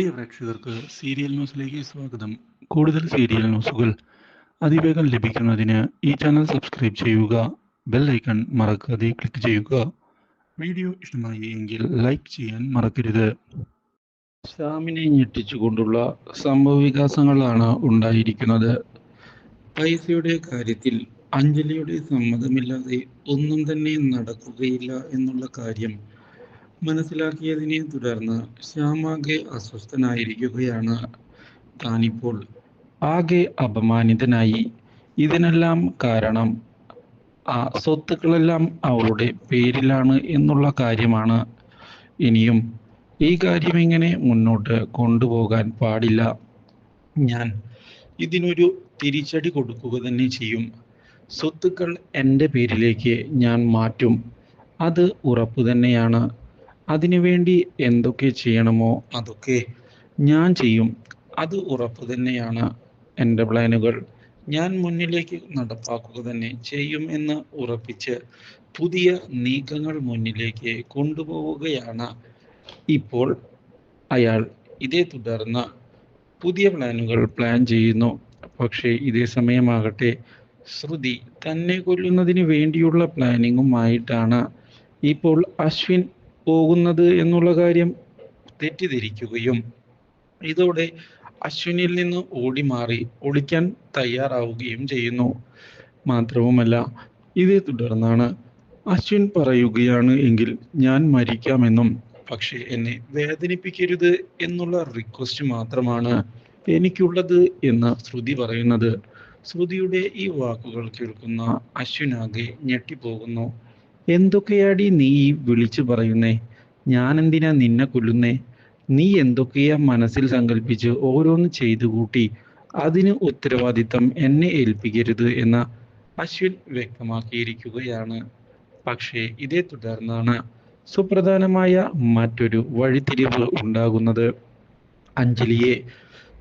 പ്രിയ പ്രേക്ഷകർക്ക് സീരിയൽ ന്യൂസിലേക്ക് സ്വാഗതം. കൂടുതൽ സീരിയൽ ന്യൂസുകൾ അതിവേഗം ലഭിക്കുന്നതിന് ഈ ചാനൽ സബ്സ്ക്രൈബ് ചെയ്യുക ബെൽ ഐക്കൺ മറക്കാതെ ക്ലിക്ക് ചെയ്യുക. വീഡിയോ ഇഷ്ടമായി എങ്കിൽ ലൈക്ക് ചെയ്യാൻ മറക്കരുത്. ശ്യാമിനെ ഞെട്ടിച്ചുകൊണ്ടുള്ള സംഭവവികാസങ്ങളാണ് ഉണ്ടായിരിക്കുന്നത്. പൈസയുടെ കാര്യത്തിൽ അഞ്ജലിയുടെ സമ്മതമില്ലാതെ ഒന്നും തന്നെ നടക്കുകയില്ല എന്നുള്ള കാര്യം മനസ്സിലാക്കിയതിനെ തുടർന്ന് ശ്യാമാകെ അസ്വസ്ഥനായിരിക്കുകയാണ് താനിപ്പോൾ. ആകെ അപമാനിതനായി. ഇതിനെല്ലാം കാരണം ആ സ്വത്തുക്കളെല്ലാം അവളുടെ പേരിലാണ് എന്നുള്ള കാര്യമാണ്. ഇനിയും ഈ കാര്യം എങ്ങനെ മുന്നോട്ട് കൊണ്ടുപോകാൻ പാടില്ല. ഞാൻ ഇതിനൊരു തിരിച്ചടി കൊടുക്കുക തന്നെ ചെയ്യും. സ്വത്തുക്കൾ എന്റെ പേരിലേക്ക് ഞാൻ മാറ്റും. അത് ഉറപ്പ് തന്നെയാണ് അതിനുവേണ്ടി എന്തൊക്കെ ചെയ്യണമോ അതൊക്കെ ഞാൻ ചെയ്യും. അത് ഉറപ്പ് തന്നെയാണ് എന്റെ പ്ലാനുകൾ. ഞാൻ മുന്നിലേക്ക് നടപ്പാക്കുക തന്നെ ചെയ്യും എന്ന് ഉറപ്പിച്ച് പുതിയ നീക്കങ്ങൾ മുന്നിലേക്ക് കൊണ്ടുപോവുകയാണ്. ഇപ്പോൾ അയാൾ ഇതേ തുടർന്ന് പുതിയ പ്ലാനുകൾ പ്ലാൻ ചെയ്യുന്നു. പക്ഷേ ഇതേ സമയമാകട്ടെ ശ്രുതി തന്നെ കൊല്ലുന്നതിന് വേണ്ടിയുള്ള പ്ലാനിങ്ങുമായിട്ടാണ്. ഇപ്പോൾ അശ്വിൻ പോകുന്നത് എന്നുള്ള കാര്യം തെറ്റിദ്ധരിക്കുകയും ഇതോടെ അശ്വിനിൽ നിന്ന് ഓടി മാറി ഒളിക്കാൻ തയ്യാറാവുകയും ചെയ്യുന്നു. മാത്രവുമല്ല ഇതേ തുടർന്നാണ് അശ്വിൻ പറയുകയാണ് എങ്കിൽ ഞാൻ മരിക്കാമെന്നും പക്ഷേ എന്നെ വേദനിപ്പിക്കരുത് എന്നുള്ള റിക്വസ്റ്റ് മാത്രമാണ് എനിക്കുള്ളത് എന്ന് ശ്രുതി പറയുന്നത്. ശ്രുതിയുടെ ഈ വാക്കുകൾ കേൾക്കുന്ന അശ്വിനാകെ ഞെട്ടിപ്പോകുന്നു. എന്തൊക്കെയാടി നീ ഈ വിളിച്ചു പറയുന്നേ? ഞാൻ എന്തിനാ നിന്നെ കൊല്ലുന്നേ? നീ എന്തൊക്കെയാ മനസ്സിൽ സങ്കല്പിച്ച് ഓരോന്ന് ചെയ്തു കൂട്ടി അതിന് ഉത്തരവാദിത്തം എന്നെ ഏൽപ്പിക്കരുത് എന്ന അശ്വിൻ വ്യക്തമാക്കിയിരിക്കുകയാണ്. പക്ഷേ ഇതേ തുടർന്നാണ് സുപ്രധാനമായ മറ്റൊരു വഴിത്തിരിവ് ഉണ്ടാകുന്നത്. അഞ്ജലിയെ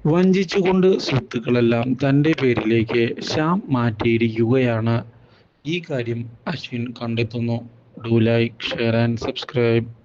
വഞ്ചിച്ചുകൊണ്ട് സ്വത്തുക്കളെല്ലാം തന്റെ പേരിലേക്ക് ശ്യാം മാറ്റിയിരിക്കുകയാണ്. ഈ കാര്യം അശ്വിൻ കണ്ടെത്തുന്നു. Do like share and subscribe